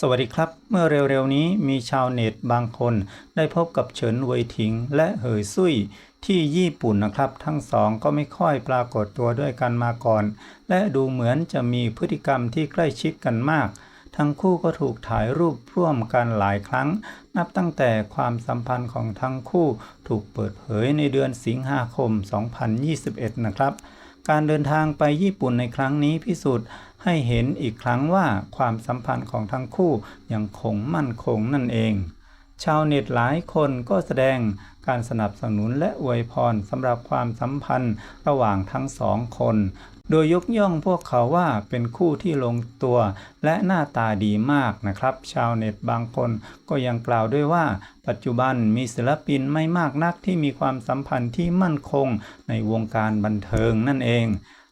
สวัสดีครับ เมื่อเร็วๆนี้มีชาวเน็ตบางคนได้พบกับเฉินเวยถิงและเหยซุยที่ญี่ปุ่นนะครับ ทั้งสองก็ไม่ค่อยปรากฏตัวด้วยกันมาก่อน และดูเหมือนจะมีพฤติกรรมที่ใกล้ชิดกันมาก ทั้งคู่ก็ถูกถ่ายรูปร่วมกันหลายครั้ง นับตั้งแต่ความสัมพันธ์ของทั้งคู่ถูกเปิดเผยในเดือนสิงหาคม 2021 นะครับ การเดินทางไปญี่ปุ่นในครั้งนี้พิสูจน์ให้เห็นอีกครั้งว่าความสัมพันธ์ของทั้งคู่ยังคงมั่นคงนั่นเอง ชาวเน็ตหลายคนก็แสดงการสนับสนุนและอวยพรสำหรับความสัมพันธ์ระหว่างทั้งสองคน โดยยกย่องพวกเขาว่าเป็นคู่ที่ลงตัวและหน้าตาดีมากนะครับ ชาวเน็ตบางคนก็ยังกล่าวด้วยว่า ปัจจุบันมีศิลปินไม่มากนักที่มีความสัมพันธ์ที่มั่นคงในวงการบันเทิงนั่นเอง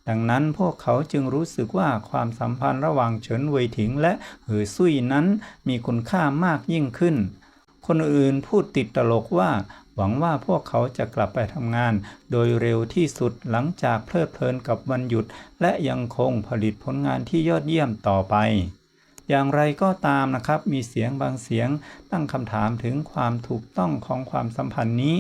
ดังนั้นพวกเขาจึงรู้สึกว่าความสัมพันธ์ระหว่างเฉินเวยถิงและเหอซุยนั้นมีคุณค่ามากยิ่งขึ้น คนอื่นพูดติดตลกว่า หวังว่าพวกเขาจะกลับไปทำงาน โดยเร็วที่สุดหลังจากเพลิดเพลินกับวันหยุด และยังคงผลิตผลงานที่ยอดเยี่ยมต่อไปอย่างไรก็ตามนะครับ มีเสียงบางเสียงตั้งคำถามถึงความถูกต้องของความสัมพันธ์นี้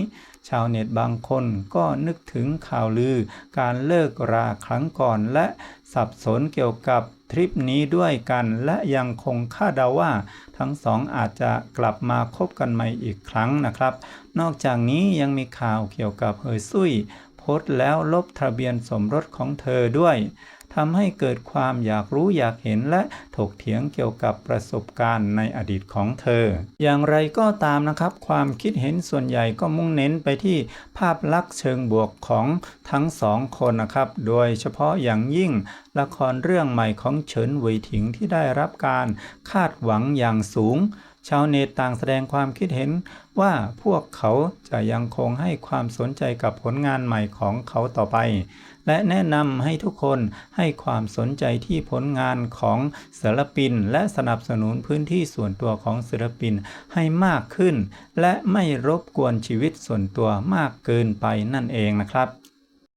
ชาวเน็ตบางคนก็นึกถึงข่าวลือ การเลิกราครั้งก่อนและสับสนเกี่ยวกับ ทริปนี้ด้วยกัน และยังคงคาดเดาว่า ทั้งสองอาจจะกลับมาคบกันใหม่อีกครั้งนะครับ นอกจากนี้ยังมีข่าวเกี่ยวกับเฮยซุย พสต์แล้วลบทะเบียนสมรสของเธอด้วยทำให้เกิดความอยากรู้อยากเห็นและถกเถียงเกี่ยวกับประสบการณ์ในอดีตของเธอ อย่างไรก็ตามนะครับ ความคิดเห็นส่วนใหญ่ก็มุ่งเน้นไปที่ภาพลักษณ์เชิงบวกของทั้งสองคนนะครับ โดยเฉพาะอย่างยิ่งละครเรื่องใหม่ของเฉินเหวยถิงที่ได้รับการคาดหวังอย่างสูง ชาวเน็ตต่างแสดงความคิดเห็นว่าพวกเขาจะยังคงให้ความสนใจกับผลงานใหม่ของเขาต่อไป และแนะนำให้ทุกคนให้ความสนใจที่ผลงานของศิลปิน และสนับสนุนพื้นที่ส่วนตัวของศิลปินให้มากขึ้น และไม่รบกวนชีวิตส่วนตัวมากเกินไปนั่นเองนะครับ